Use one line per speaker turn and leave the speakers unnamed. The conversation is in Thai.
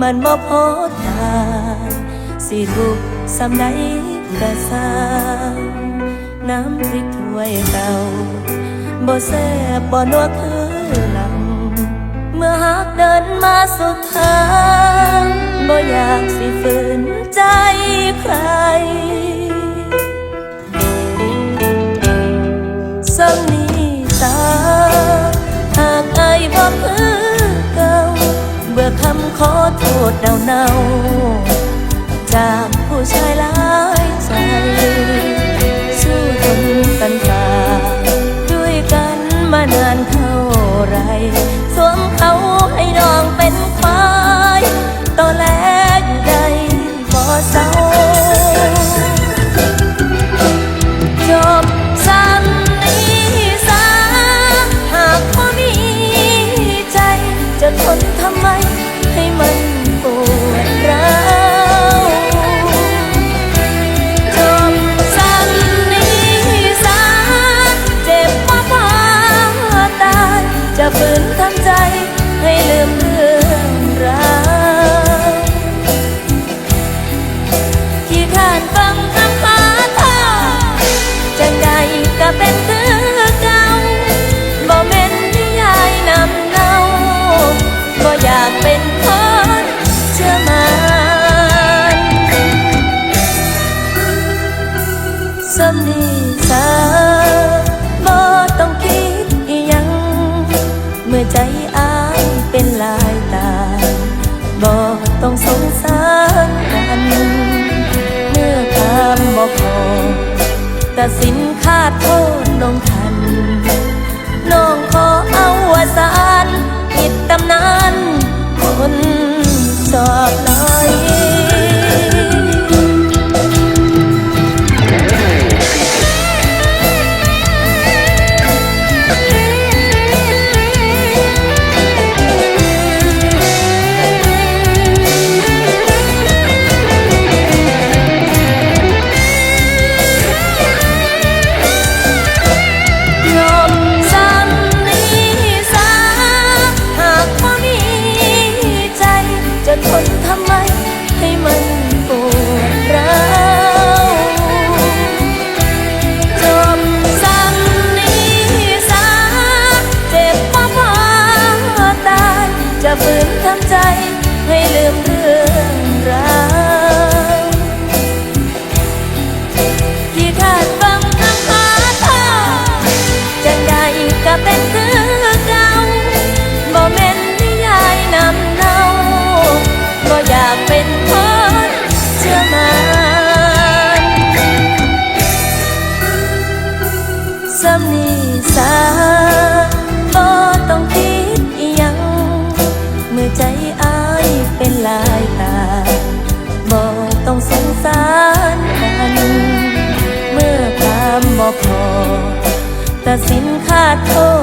มันบ่พอตางสิทุกสำใดกระซางน้ำพริกถ้วยเก่าบ่แซ่บบ่นัวคือหลัง เมื่อหากเดินมาสุดทางบ่อยากสิฝืนใจใคร บื่อคำขอโทษเดาเนาจากผู้ชายหลายใจ สู้ทนกันตาด้วยกันมานานเท่าไร สวมเขาให้น้องเป็นควายตอแลอยู่ใดบ่เศร้าจบซ้ำนี้ซะหากพอมีใจจะทนทำไม เป็นคนเชื่อมันสำนีสาบ่ต้องคิดอียัง เมื่อใจอายเป็นลายตาบอกต้องสงสารกันเมื่อคำบอกพอตัดสินขาดโทษลงทัน น้องขอเอาวสา ช ตัดสินขาดโทษ